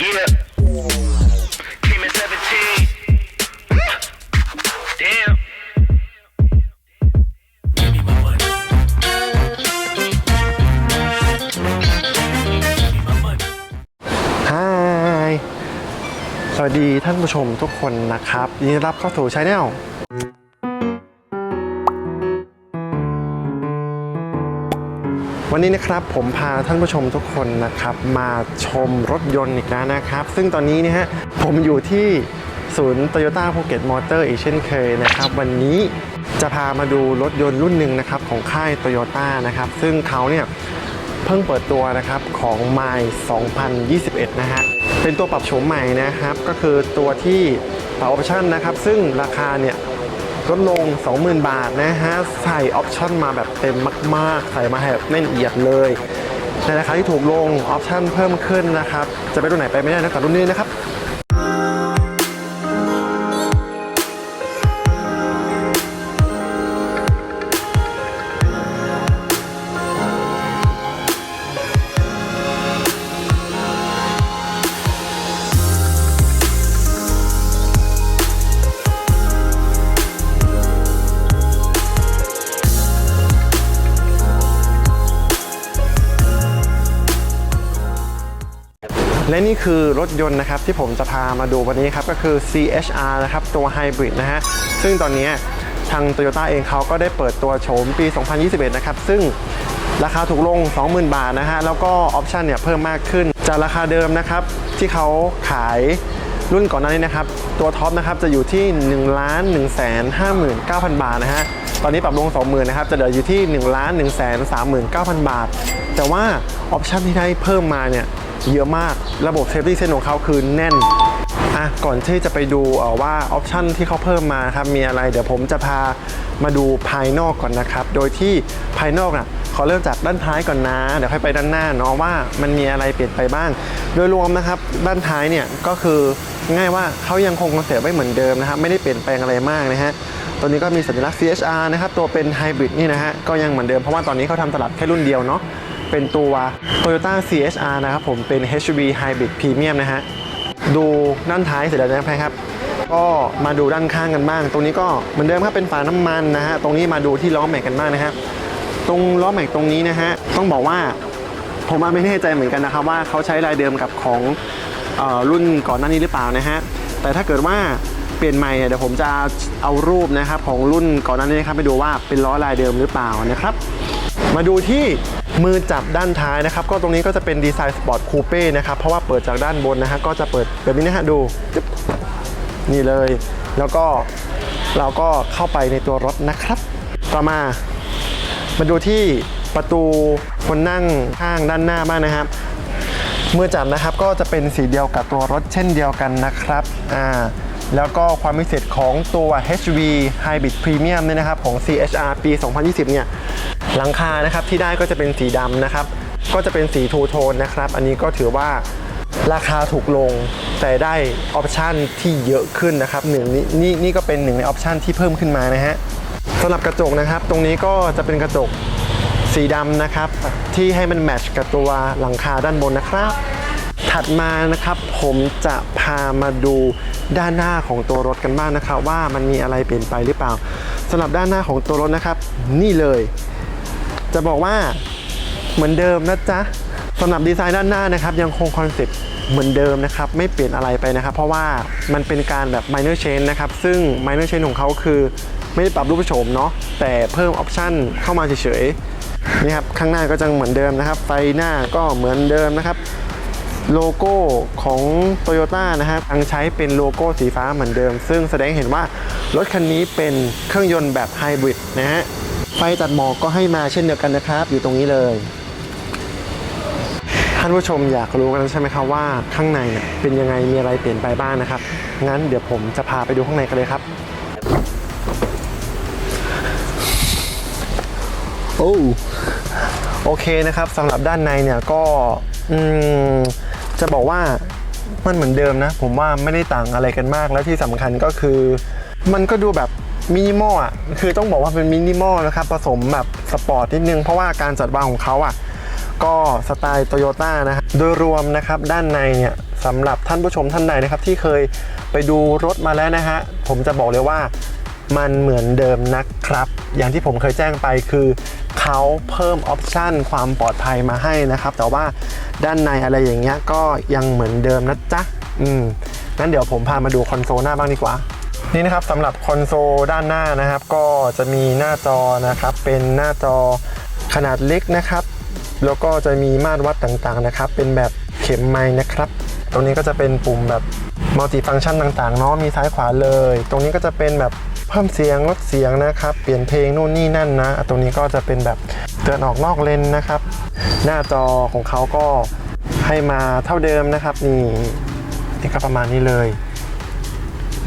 Hi สวัสดีท่านผู้ชมทุกคนนะครับ ยินดีต้อนรับเข้าสู่ช anel วันนี้นะครับผมพาท่านผู้ชมทุกคนนะครับมาชมรถยนต์อีกแล้วนะครับ ซึ่งตอนนี้เนี่ยฮะผมอยู่ที่ศูนย์ Toyota ภูเก็ตมอเตอร์อีกเช่นเคยนะครับ วันนี้จะพามาดูรถยนต์รุ่นหนึ่งนะครับของค่าย Toyota นะครับ ซึ่งเขาเนี่ยเพิ่งเปิดตัวนะครับของ m i 2021 นะฮะ เป็นตัวปรับโฉมใหม่นะครับ ก็คือตัวที่ปรับออปชั่นนะครับ ซึ่งราคาเนี่ย ลดลง 20,000 บาทนะฮะ ใส่ออปชั่นมาแบบเต็มมาก ๆ ใส่มาให้แบบแน่นเอียดเลยในราคาที่ถูกลงออปชั่นเพิ่มขึ้นนะครับ จะไปรุ่นไหนไปไม่ได้นะกับรุ่นนี้นะครับ และนี่คือรถยนต์นะครับที่ผมจะพามาดูวันนี้ครับก็คือ CHR นะครับตัวไฮบริดนะฮะซึ่งตอนนี้ทาง Toyota เองเขาก็ได้เปิดตัวโฉมปี 2021 นะครับ ซึ่งราคาถูกลง 20,000 บาทนะฮะ แล้วก็ออปชันเนี่ยเพิ่มมากขึ้น จากราคาเดิมนะครับ ที่เขาขายรุ่นก่อนหน้านี้นะครับ ตัวท็อปนะครับจะอยู่ที่ 1 1 5 9 0 0 0 บาทนะฮะ ตอนนี้ปรับลง 20,000 นะครับ จะเหลืออยู่ที่ 1 1 3 9 0 0 0 บาท แต่ว่าออปชันที่ได้เพิ่มมาเนี่ย เยอะมาก ระบบเซฟตี้เซนของเขาคือแน่นอะก่อนที่จะไปดูว่าออปชันที่เขาเพิ่มมาครับมีอะไรเดี๋ยวผมจะพามาดูภายนอกก่อนนะครับ โดยที่ภายนอกน่ะขอเริ่มจากด้านท้ายก่อนนะ เดี๋ยวค่อยไปด้านหน้าเนาะว่ามันมีอะไรเปลี่ยนไปบ้าง โดยรวมนะครับด้านท้ายเนี่ยก็คือง่ายว่าเขายังคงคอนเซ็ปต์ไว้เหมือนเดิมนะครับไม่ได้เปลี่ยนแปลงอะไรมากนะฮะตัวนี้ก็มีสัญลักษณ์ CHR นะครับตัวเป็นไฮบริดนี่นะฮะก็ยังเหมือนเดิมเพราะว่าตอนนี้เขาทำตลับแค่รุ่นเดียวเนาะ เป็นตัว Toyota CHR นะครับผมเป็น HUV Hybrid Premium นะฮะดูด้านท้ายเสร็จแล้วนะครับก็มาดูด้านข้างกันบ้าง ตรงนี้ก็เหมือนเดิมครับเป็นฝาน้ำมันนะฮะ ตรงนี้มาดูที่ล้อแม็กกันบ้างนะฮะตรงล้อแม็กตรงนี้นะฮะ ต้องบอกว่าผมไม่แน่ใจเหมือนกันนะครับว่าเขาใช้ลายเดิมกับของออรุ่นก่อนหน้านี้หรือเปล่านะฮะ แต่ถ้าเกิดว่าเปลี่ยนใหม่เนี่ยเดี๋ยวผมจะเอารูปนะครับของรุ่นก่อนหน้านี้นะครับไปดูว่าเป็นล้อลายเดิมหรือเปล่านะครับ มาดูที่ มือจับด้านท้ายนะครับ ก็ตรงนี้ก็จะเป็นดีไซน์สปอร์ตคูเป้นะครับ เพราะว่าเปิดจากด้านบนนะฮะก็จะเปิดแบบนี้นะฮะดู นี่เลย แล้วก็เราก็เข้าไปในตัวรถนะครับ ต่อมา มาดูที่ประตูคนนั่งข้างด้านหน้าบ้างนะครับมือจับนะครับก็จะเป็นสีเดียวกับตัวรถเช่นเดียวกันนะครับอ่า แล้วก็ความพิเศษของตัว HV Hybrid Premium เนี่ยนะครับของ CHR ปี 2020 เนี่ยหลังคานะครับที่ได้ก็จะเป็นสีดำนะครับ ก็จะเป็นสีทูโทนนะครับ อันนี้ก็ถือว่าราคาถูกลงแต่ได้ออปชันที่เยอะขึ้นนะครับหนึ่งนี่นี่ก็เป็นหนึ่งในออปชันที่เพิ่มขึ้นมานะฮะสำหรับกระจกนะครับ ตรงนี้ก็จะเป็นกระจกสีดำนะครับ ที่ให้มันแมทช์กับตัวหลังคาด้านบนนะครับ ถัดมานะครับผมจะพามาดูด้านหน้าของตัวรถกันบ้างนะครับ ว่ามันมีอะไรเปลี่ยนไปหรือเปล่าสำหรับด้านหน้าของตัวรถนะครับ นี่เลย จะบอกว่าเหมือนเดิมนะจ๊ะสำหรับดีไซน์ด้านหน้านะครับ ยังคงคอนเซ็ปต์เหมือนเดิมนะครับ ไม่เปลี่ยนอะไรไปนะครับ เพราะว่ามันเป็นการแบบ minor change นะครับ ซึ่ง minor change ของเขาคือไม่ได้ปรับรูปโฉมเนาะแต่เพิ่มออปชันเข้ามาเฉยๆนี่ครับข้างหน้าก็จะเหมือนเดิมนะครับ ไฟหน้าก็เหมือนเดิมนะครับ โลโก้ของ Toyota นะครับยังใช้เป็นโลโก้สีฟ้าเหมือนเดิม ซึ่งแสดงเห็นว่ารถคันนี้เป็นเครื่องยนต์แบบไฮบริดนะฮะไฟตัดหมอกก็ให้มาเช่นเดียวกันนะครับ อยู่ตรงนี้เลยท่านผู้ชมอยากรู้กันใช่ไหมครับว่าข้างในเนี่ยเป็นยังไงมีอะไรเปลี่ยนไปบ้างนะครับ งั้นเดี๋ยวผมจะพาไปดูข้างในกันเลยครับ โอ้โอเคนะครับสำหรับด้านในเนี่ยก็ อืม จะบอกว่ามันเหมือนเดิมนะ ผมว่าไม่ได้ต่างอะไรกันมากแล้วที่สำคัญก็คือ มันก็ดูแบบมินิมอลอะคือต้องบอกว่าเป็นมินิมอลนะครับผสมแบบสปอร์ตนิดนึง เพราะว่าการจัดวางของเขาอะก็สไตล์โตโยต้านะครับโดยรวมนะครับด้านในเนี่ยสำหรับท่านผู้ชมท่านใดนะครับ ที่เคยไปดูรถมาแล้วนะฮะผมจะบอกเลยว่ามันเหมือนเดิมนะครับ อย่างที่ผมเคยแจ้งไปคือ เขาเพิ่มออปชันความปลอดภัยมาให้นะครับ แต่ว่าด้านในอะไรอย่างเงี้ยก็ยังเหมือนเดิมนะจ๊ะ อืมงั้นเดี๋ยวผมพามาดูคอนโซลหน้าบ้างดีกว่านี่นะครับสำหรับคอนโซลด้านหน้านะครับ ก็จะมีหน้าจอนะครับ เป็นหน้าจอขนาดเล็กนะครับ แล้วก็จะมีมาตรวัดต่างๆนะครับ เป็นแบบเข็มไม้นะครับ ตรงนี้ก็จะเป็นปุ่มแบบมัลติฟังก์ชันต่างๆเนาะมีซ้ายขวาเลย ตรงนี้ก็จะเป็นแบบ เพิ่มเสียงลดเสียงนะครับ เปลี่ยนเพลงนู่นนี่นั่นนะอะตรงนี้ก็จะเป็นแบบเตือนออกนอกเลนนะครับ หน้าจอของเขาก็ให้มาเท่าเดิมนะครับ นี่นี่ก็ประมาณนี้เลย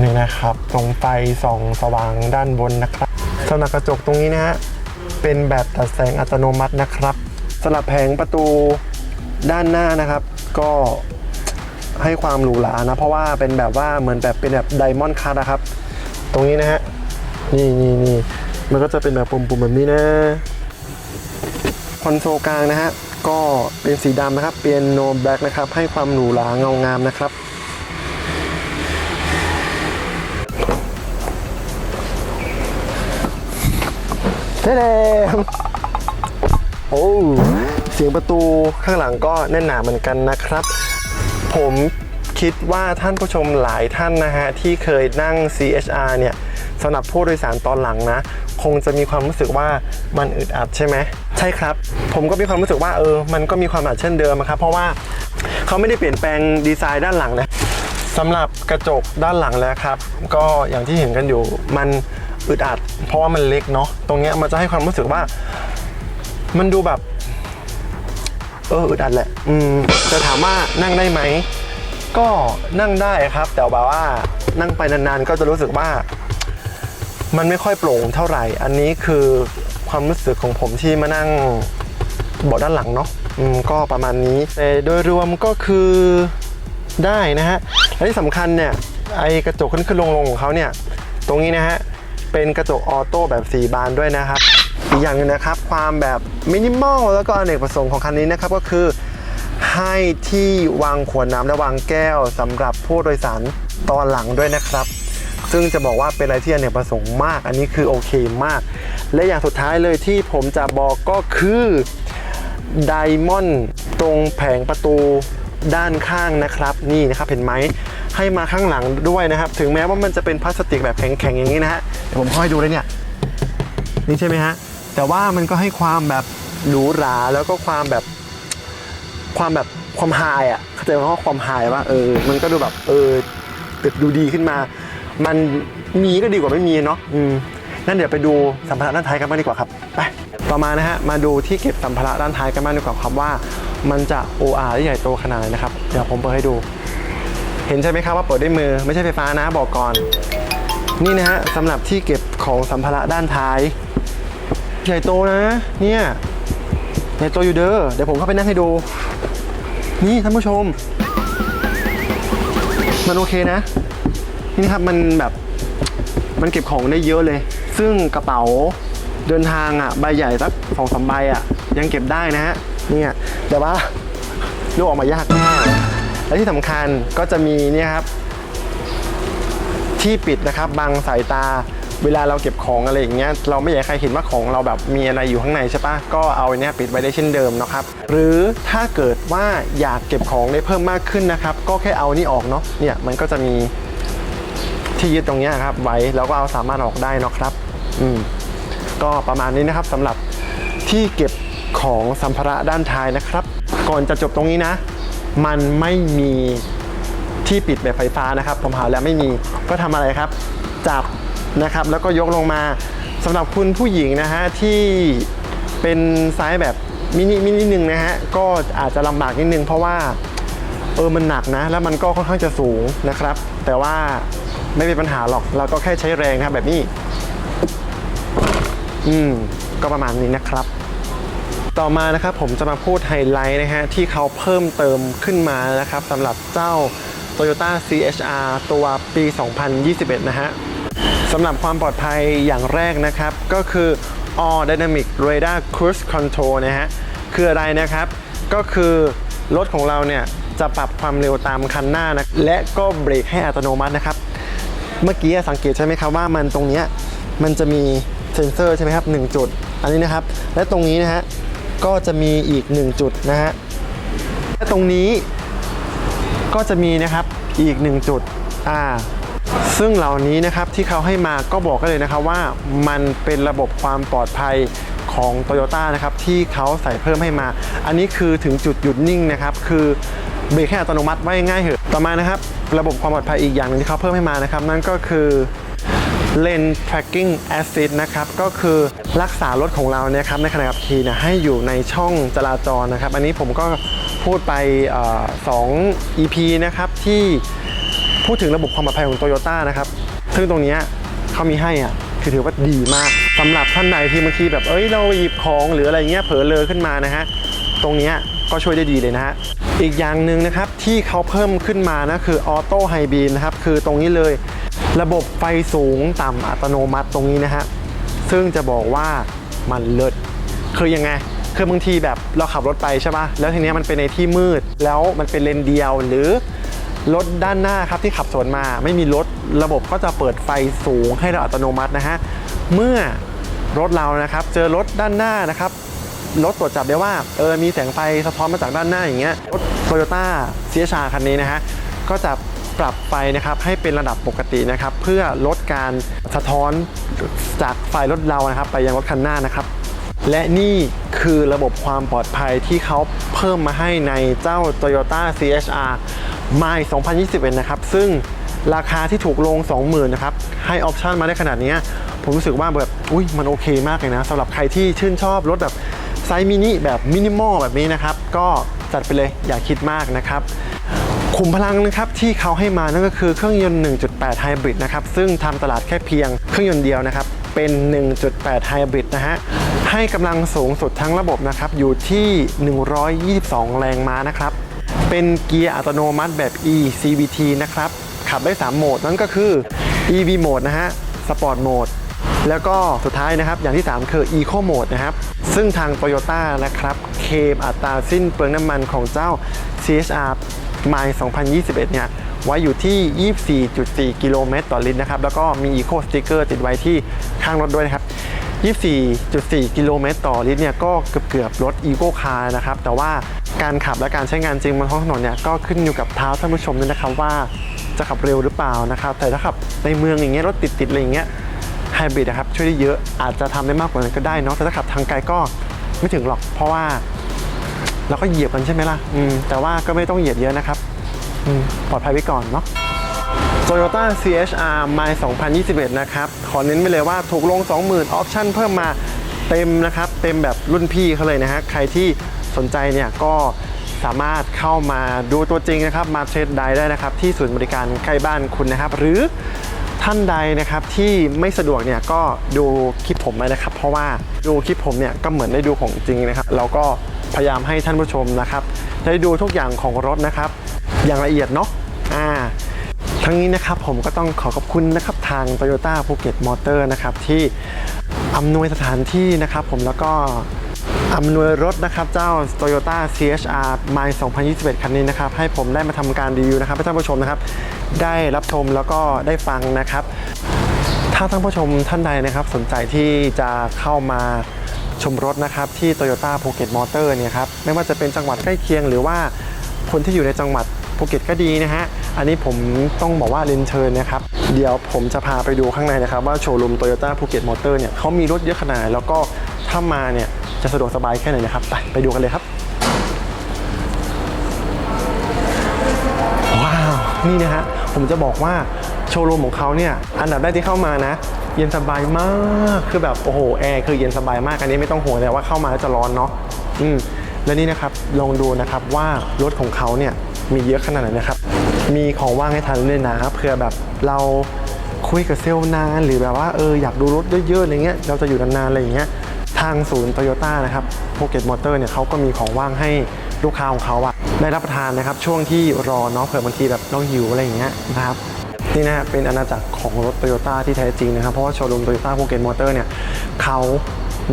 นี่นะครับ ตรงไฟส่องสว่างด้านบนนะครับสำหรับกระจกตรงนี้นะฮะเป็นแบบตัดแสงอัตโนมัตินะครับสำหรับแผงประตูด้านหน้านะครับ ก็ให้ความหรูหรานะ เพราะว่าเป็นแบบว่าเหมือนแบบเป็นแบบไดมอนด์คัทนะครับ ตรงนี้นะฮะ นี่นี่นี่มันก็จะเป็นแบบปุ่มๆแบบนี้นะคอนโซลกลางนะฮะก็เป็นสีดำนะครับเป็นโนแบล็กนะครับ ให้ความหรูหราเงางามนะครับเท่โอ้เสียงประตูข้างหลังก็แน่นหนาเหมือนกันนะครับ ผมคิดว่าท่านผู้ชมหลายท่านนะฮะที่เคยนั่ง CHR เนี่ย สำหรับผู้โดยสารตอนหลังนะ คงจะมีความรู้สึกว่ามันอึดอัดใช่ไหมใช่ครับ ผมก็มีความรู้สึกว่าเออมันก็มีความอัดเช่นเดิมครับ เพราะว่าเขาไม่ได้เปลี่ยนแปลงดีไซน์ด้านหลังนะสำหรับกระจกด้านหลังแล้วครับ ก็อย่างที่เห็นกันอยู่มันอึดอัด เพราะว่ามันเล็กเนาะตรงเนี้ยมันจะให้ความรู้สึกว่า มันดูแบบ เอออึดอัดแหละ อืมจะถามว่านั่งได้ไหมก็นั่งได้ครับ แต่แบบว่านั่งไปนานๆก็จะรู้สึกว่า มันไม่ค่อยโปร่งเท่าไหร่ อันนี้คือความรู้สึกของผมที่มานั่งเบาะด้านหลังเนาะก็ประมาณนี้แต่โดยรวมก็คือได้นะฮะและที่สำคัญเนี่ยไอกระจกขึ้นขึ้นลงลงของเขาเนี่ยตรงนี้นะฮะเป็นกระจกออโต้แบบ 4 บานด้วยนะครับอีกอย่างนึงนะครับ ความแบบมินิมอลแล้วก็อเนกประสงค์ของคันนี้นะครับก็คือให้ที่วางขวดน้ำและวางแก้วสำหรับผู้โดยสารตอนหลังด้วยนะครับ ซึ่งจะบอกว่าเป็นอะไรที่อเนกประสงค์มาก อันนี้คือโอเคมาก และอย่างสุดท้ายเลยที่ผมจะบอกก็คือไดมอนด์ตรงแผงประตูด้านข้างนะครับ นี่นะครับเห็นไหมให้มาข้างหลังด้วยนะครับ ถึงแม้ว่ามันจะเป็นพลาสติกแบบแข็งๆอย่างนี้นะฮะเดี๋ยวผมค่อยดูเลยเนี่ยนี่ใช่ไหมฮะแต่ว่ามันก็ให้ความแบบหรูหราแล้วก็ความแบบความแบบความไฮอะเข้าใจว่าความไฮว่าเออมันก็ดูแบบเออตึกดูดีขึ้นมา มันมีก็ดีกว่าไม่มีเนาะอืมงั้นเดี๋ยวไปดูสัมภาระด้านท้ายกันบ้างดีกว่าครับไปต่อมานะฮะมาดูที่เก็บสัมภาระด้านท้ายกันบ้างดีกว่าครับว่า มันจะ OR ได้ใหญ่โตขนาดไหนนะครับเดี๋ยวผมเปิดให้ดู เห็นใช่ไหมครับว่าเปิดด้วยมือไม่ใช่ไฟฟ้านะบอกก่อน นี่นะฮะสำหรับที่เก็บของสัมภาระด้านท้าย ใหญ่โตนะ เนี่ยใหญ่โตอยู่เด้อเดี๋ยวผมเข้าไปนั่งให้ดู นี่ท่านผู้ชม มันโอเคนะ นี่ครับมันแบบมันเก็บของได้เยอะเลย ซึ่งกระเป๋าเดินทางอะใบใหญ่สักสองสามใบอะ ยังเก็บได้นะฮะเนี่ยแต่ว่าลูกออกมายากมากและที่สำคัญก็จะมีเนี่ยครับ ที่ปิดนะครับบังสายตาเวลาเราเก็บของอะไรอย่างเงี้ยเราไม่อยากให้ใครเห็นว่าของเราแบบมีอะไรอยู่ข้างในใช่ปะก็เอาเนี้ยปิดไว้ได้เช่นเดิมนะครับ หรือถ้าเกิดว่าอยากเก็บของได้เพิ่มมากขึ้นนะครับ ก็แค่เอานี่ออกเนาะเนี่ยมันก็จะมี ที่ยึดตรงนี้ครับไว้แล้วก็เอาสามารถออกได้นะครับอืมก็ประมาณนี้นะครับสำหรับที่เก็บของสัมภาระด้านท้ายนะครับ ก่อนจะจบตรงนี้นะ มันไม่มีที่ปิดแบบไฟฟ้านะครับ ผมหาแล้วไม่มีก็ทำอะไรครับ จับนะครับ แล้วก็ยกลงมาสำหรับคุณผู้หญิงนะฮะที่เป็นไซส์แบบมินิมินิหนึ่งนะฮะก็อาจจะลำบากนิดนึงเพราะว่าเออมันหนักนะ แล้วมันก็ค่อนข้างจะสูงนะครับ แต่ว่า ไม่มีปัญหาหรอกเราก็แค่ใช้แรงนะครับแบบนี้ อืม ก็ประมาณนี้นะครับ ต่อมานะครับผมจะมาพูดไฮไลท์นะฮะที่เขาเพิ่มเติมขึ้นมานะครับสำหรับเจ้า Toyota CHR ตัวปี 2021 นะฮะสำหรับความปลอดภัยอย่างแรกนะครับ ก็คือ All Dynamic Radar Cruise Control นะฮะคืออะไรนะครับ ก็คือรถของเราเนี่ยจะปรับความเร็วตามคันหน้านะและก็เบรกให้อัตโนมัตินะครับ เมื่อกี้สังเกตใช่ไหมครับว่ามันตรงเนี้ยมันจะมีเซ็นเซอร์ใช่ไหมครับ1จุด อันนี้นะครับ และตรงนี้นะฮะก็จะมีอีก 1 จุดนะฮะและตรงนี้ก็จะมีนะครับอีก 1 จุดอ่าซึ่งเหล่านี้นะครับที่เขาให้มาก็บอกกันเลยนะครับว่ามันเป็นระบบความปลอดภัยของ t o y ยต้นะครับที่เขาใส่เพิ่มให้มา อันนี้คือถึงจุดหยุดนิ่งนะครับ คือ เบรกให้อัตโนมัติไว้ง่ายเหอะต่อมานะครับ ระบบความปลอดภัยอีกอย่างหนึ่งที่เขาเพิ่มให้มานะครับ นั่นก็คือ Lane Tracking Assist นะครับ ก็คือรักษารถของเราเนี่ยครับในขณะขับขี่นี่ยให้อยู่ในช่องจราจรนะครับ อันนี้ผมก็พูดไปเอ่อสอง EP นะครับ ที่พูดถึงระบบความปลอดภัยของ Toyota นะครับ ซึ่งตรงนี้เขามีให้อะคือถือว่าดีมากสำหรับท่านใดที่บางทีแบบเอ้ยเราหยิบของหรืออะไรเงี้ยเผลอเลอขึ้นมานะฮะตรงนี้ก็ช่วยได้ดีเลยนะฮะ อีกอย่างหนึ่งนะครับที่เขาเพิ่มขึ้นมานะคือออโต้ไฮบีนนะครับคือตรงนี้เลย ระบบไฟสูงต่ำอัตโนมัติตรงนี้นะฮะซึ่งจะบอกว่ามันเลิศคือยังไงคือบางทีแบบเราขับรถไปใช่ปะแล้วทีนี้มันเป็นในที่มืด แล้วมันเป็นเลนเดียวหรือรถด้านหน้าครับที่ขับสวนมา ไม่มีรถระบบก็จะเปิดไฟสูงให้เราอัตโนมัตินะฮะเมื่อรถเรานะครับ เจอรถด้านหน้านะครับ รถตรวจจับได้ว่าเออมีแสงไฟสะท้อนมาจากด้านหน้าอย่างเงี้ยรถโตโยต้าเซียชาคันนี้นะฮะก็จะปรับไฟนะครับให้เป็นระดับปกตินะครับเพื่อลดการสะท้อนจากไฟรถเรานะครับ ไปยังรถคันหน้านะครับ และนี่คือระบบความปลอดภัยที่เขาเพิ่มมาให้ในเจ้า Toyota CHR m i 2021 นะครับ ซึ่งราคาที่ถูกลง 20,000นะครับ ให้ออปชันมาได้ขนาดนี้ ผมรู้สึกว่าแบบ อุ้ยมันโอเคมากเลยนะสำหรับใครที่ชื่นชอบรถแบบ ไซส์มินิแบบมินิมอลแบบนี้นะครับ ก็จัดไปเลยอย่าคิดมากนะครับขุมพลังนะครับที่เขาให้มานั่นก็คือเครื่องยนต์ 1.8 ไฮบริดนะครับซึ่งทำตลาดแค่เพียงเครื่องยนต์เดียวนะครับ เป็น 1.8 ไฮบริดนะฮะให้กำลังสูงสุดทั้งระบบนะครับอยู่ที่ 122 แรงม้านะครับ เป็นเกียร์อัตโนมัติแบบ e CVT นะครับ ขับได้ 3 โหมดนั่นก็คือ EV โหมดนะฮะ Sport Mode แล้วก็สุดท้ายนะครับอย่างที่ 3 คือ Eco Mode นะครับ ซึ่งทาง Toyota นะครับเคมอัตราสิ้นเปลืองน้ำมันของเจ้า CHR ไมล์2021 เนี่ย ไว้อยู่ที่ 24.4 กิโลเมตรต่อลิตรนะครับ แล้วก็มี Eco Sticker ติดไว้ที่ข้างรถด้วยนะครับ 24.4 กิโลเมตรต่อลิตรเนี่ย ก็เกือบเกือบรถ Eco Car นะครับ แต่ว่าการขับและการใช้งานจริงบนท้องถนนเนี่ย ก็ขึ้นอยู่กับเท้าท่านผู้ชมด้วยนะครับว่าจะขับเร็วหรือเปล่านะครับ แต่ถ้าขับในเมืองอย่างเงี้ยรถติดๆอะไรอย่างเงี้ย ฮบริดนะครับช่วยได้เยอะอาจจะทำได้มากกว่านั้นก็ได้เนาะแต่ถ้าขับทางไกลก็ไม่ถึงหรอก เพราะว่าเราก็เหยียบกันใช่ไหมล่ะอืมแต่ว่าก็ไม่ต้องเหยียบเยอะนะครับอืมปลอดภัยไว้ก่อนเนาะ Toyota CHR m i 2021 นะครับ ขอเน้นไปเลยว่าถูกลง 20,000 ออปชั่นเพิ่มมาเต็มนะครับ เต็มแบบรุ่นพี่เขาเลยนะฮะ ใครที่สนใจเนี่ยก็สามารถเข้ามาดูตัวจริงนะครับ มาเทรดได้ได้นะครับ ที่ศูนย์บริการใกล้บ้านคุณนะครับ หรือ ท่านใดนะครับที่ไม่สะดวกเนี่ยก็ดูคลิปผมไปนะครับ เพราะว่าดูคลิปผมเนี่ยก็เหมือนได้ดูของจริงนะครับเราก็พยายามให้ท่านผู้ชมนะครับ ได้ดูทุกอย่างของรถนะครับ อย่างละเอียดเนาะอ่าทั้งนี้นะครับผมก็ต้องขอขอบคุณนะครับทาง Toyota Phuket Motor นะครับที่อำนวยสถานที่นะครับ ผมแล้วก็ อำนวยรถนะครับเจ้า Toyota CHR m i 2021 คันนี้นะครับให้ผมได้มาทำการรีวิวนะครับให้ท่านผู้ชมนะครับ ได้รับชมแล้วก็ได้ฟังนะครับ ถ้าท่านผู้ชมท่านใดนะครับ สนใจที่จะเข้ามาชมรถนะครับที่ Toyota Phuket Motor เนี่ยครับไม่ว่าจะเป็นจังหวัดใกล้เคียงหรือว่าคนที่อยู่ในจังหวัดภูเก็ตก็ดีนะฮะ อันนี้ผมต้องบอกว่าเรียนเชิญนะครับ เดี๋ยวผมจะพาไปดูข้างในนะครับ ว่าโชว์รูม Toyota Phuket Motor เนี่ยเขามีรถเยอะขนาดแล้วก็ถ้ามาเนี่ย จะสะดวกสบายแค่ไหนนะครับ ไปไปดูกันเลยครับ ว้าว นี่นะฮะ ผมจะบอกว่าโชว์รูมของเขาเนี่ย อันดับแรกที่เข้ามานะ เย็นสบายมาก คือแบบโอ้โหแอร์คือเย็นสบายมาก อันนี้ไม่ต้องห่วงแต่ว่าเข้ามาแล้วจะร้อนเนาะ อืม และนี่นะครับ ลองดูนะครับว่ารถของเขาเนี่ยมีเยอะขนาดไหนนะครับ มีของว่างให้ทานด้วยนะเผื่อแบบเราคุยกับเซลล์นานหรือแบบว่าเอออยากดูรถเยอะๆอะไรเงี้ยเราจะอยู่นานๆอะไรอย่างเงี้ย ทางศูนย์โตโยต้านะครับโปเกตมอเตอร์เนี่ยเขาก็มีของว่างให้ลูกค้าของเขาอะได้รับประทานนะครับ ช่วงที่รอเนาะเผื่อบางทีแบบเราหิวอะไรอย่างเงี้ยนะครับนี่นะฮะเป็นอาณาจักรของรถโตโยต้าที่แท้จริงนะครับ เพราะว่าโชว์รูมโตโยต้าภูเก็ตมอเตอร์เนี่ยเขา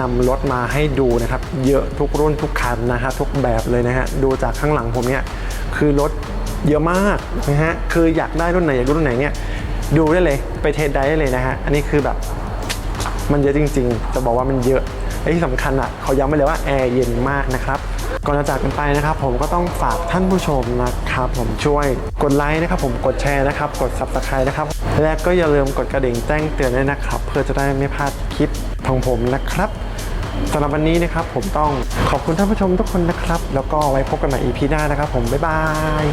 นำรถมาให้ดูนะครับ เยอะทุกรุ่นทุกคันนะฮะทุกแบบเลยนะฮะดูจากข้างหลังผมเนี่ยคือรถเยอะมากนะฮะคืออยากได้รุ่นไหนอยากได้รุ่นไหนเนี่ยดูได้เลยไปเทสได้เลยนะฮะอันนี้คือแบบมันเยอะจริงๆ จะบอกว่ามันเยอะ และที่สำคัญอะเขาย้ำไปเลยว่าแอร์เย็นมากนะครับ ก่อนจะจากกันไปนะครับ ผมก็ต้องฝากท่านผู้ชมนะครับ ผมช่วยกดไลค์นะครับ ผมกดแชร์นะครับ กด subscribe นะครับ และก็อย่าลืมกดกระดิ่งแจ้งเตือนด้วยนะครับ เพื่อจะได้ไม่พลาดคลิปของผมนะครับสำหรับวันนี้นะครับผมต้องขอบคุณท่านผู้ชมทุกคนนะครับ แล้วก็ไว้พบกันใหม่ EP หน้านะครับ ผมบ๊ายบาย